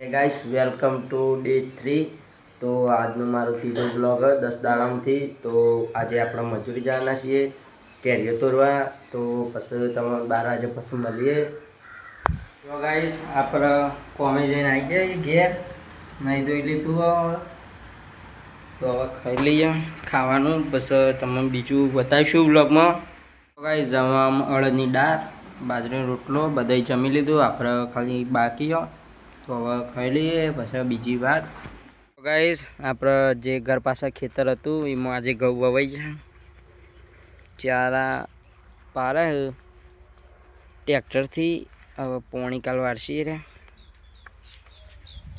Guys welcome to day three તો આજનું મારું ત્રીજો બ્લોગ દસ દાડામાંથી તો આજે આપણે મજૂરી જવાના છીએ, કેરીઓ તોડવા. તો પછી તમે બાર વાગે પછી મળીએ. તો ગાઈસ આપણે કોમે જઈને આવી ગયા ઘેર. નહીં ધોઈ લીધું તો હવે ખાઈ લઈએ ખાવાનું. પછી તમને બીજું બતાવીશું બ્લોગમાં ગાઈસ જવામાં અડદની દાળ, બાજરીનો રોટલો, બધાય જમી લીધું. આપણે ખાલી બાકી તો હવે ખાઈ લઈએ, પછી બીજી વાત. ગાઈસ આપણે જે ઘર પાસે ખેતર હતું, એમાં આજે ઘઉં વવાઈ છે ચારા પારે ટ્રેક્ટરથી હવે પોણી કાલ વારસી રહે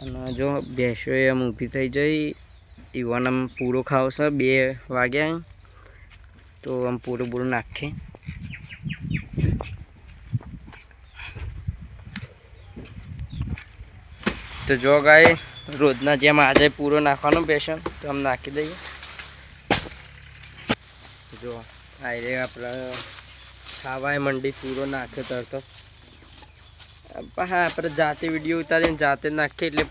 અને જો ભેંસો એમ ઊભી થઈ જઈ, ઈવન આમ પૂરો ખાવશે બે વાગ્યા તો આમ પૂરું પૂરું નાખી તો જો ગાય રોજના જેમ આજે પૂરો નાખવાનો પેશન તો આમ નાખી દઈએ. જો આયરે આપણે ખાવાય મંડી પૂરો નાખ્યો તરતો હા આપણે જાતે વીડિયો ઉતારીને જાતે નાખીએ એટલે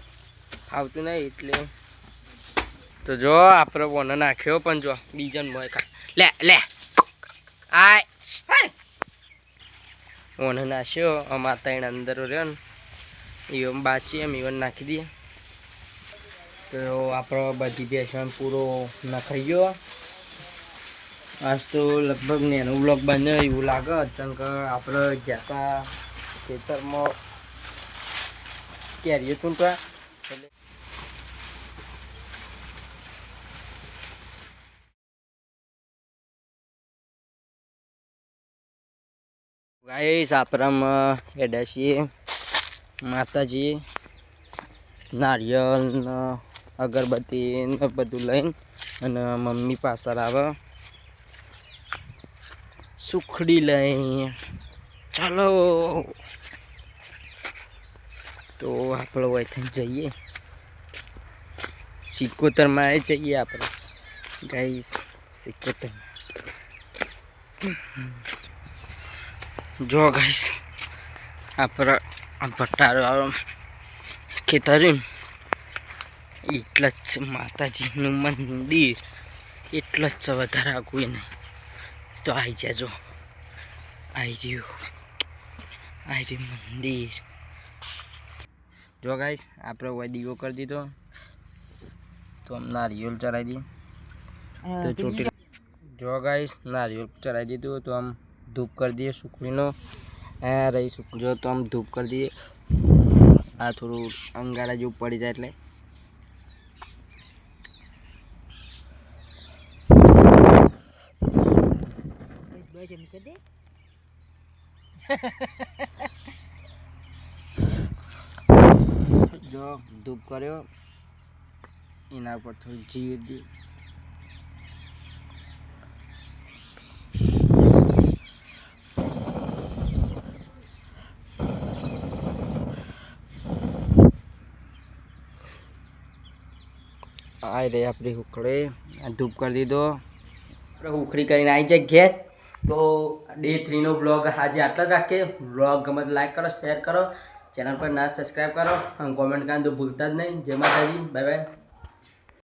આવતું નહીં એટલે. તો જો આપણે બોનો નાખ્યો પણ જો બીજાને મોય ખા લે લે. આય. વનો નાખ્યો અમારા ત્રણ અંદર રહ્યો ને. ઈવન બાચી એમ ઈવન નાખી દઈએ તો આપણો બધી બેસન પૂરો નખાઈ ગયો આજ તો લગભગ નેનો બ્લોક બન્યો એવું લાગે અચાનક આપણે ગયા હતા ખેતરમાં કેરીઓ ચૂંટવા એટલે ગાઈસ આપણામાં હેડા છીએ માતાજી, નારિયેલ, અગરબત્તી ને બધું લઈને અને મમ્મી પાછળ આવે. સુખડી લઈ ચાલો. તો આપણે વૈથન જઈએ. સિકોતરમાં એ જઈએ આપણે. ગાઈસ સિકોતર જો ગાઈસ, આપણે ભટ્ટારો ખેતર કે ને, એટલા જ માતાજીનું મંદિર એટલા જ છે વધારે આગું નહીં તો આવી જજો આવી રહ્યું. આવી રહ્યું મંદિર. જો ગાઈશ આપણે હોય દીવો કરી દીધો. તો આમ નારિયેળ ચડાવી દી. તો ચોટી જો ગાઈશ નારિયેળ ચડાવી દીધું તો આમ ધૂપ કરી દઈએ સુકડીનો આ રહી જો તો આમ ધૂપ કરી દઈએ. આ થોડું અંગારા જેવું પડી જાય એટલે. જો ધૂપ કર્યો. એના ઉપર થોડું જીવ દી આ રે આપણી હુકડી. આ ધૂપ કરી દીધો. આપણે હુકડી કરીને આવી જાય ઘેર. તો ડે થ્રીનો બ્લોગ આજે આટલા જ રાખીએ. બ્લોગ ગમે લાઈક કરો શેર કરો. ચેનલ પર ના સબસ્ક્રાઈબ કરો. અને કોમેન્ટ કરવાનું તો ભૂલતા જ નહીં. જય માતાજી. Bye bye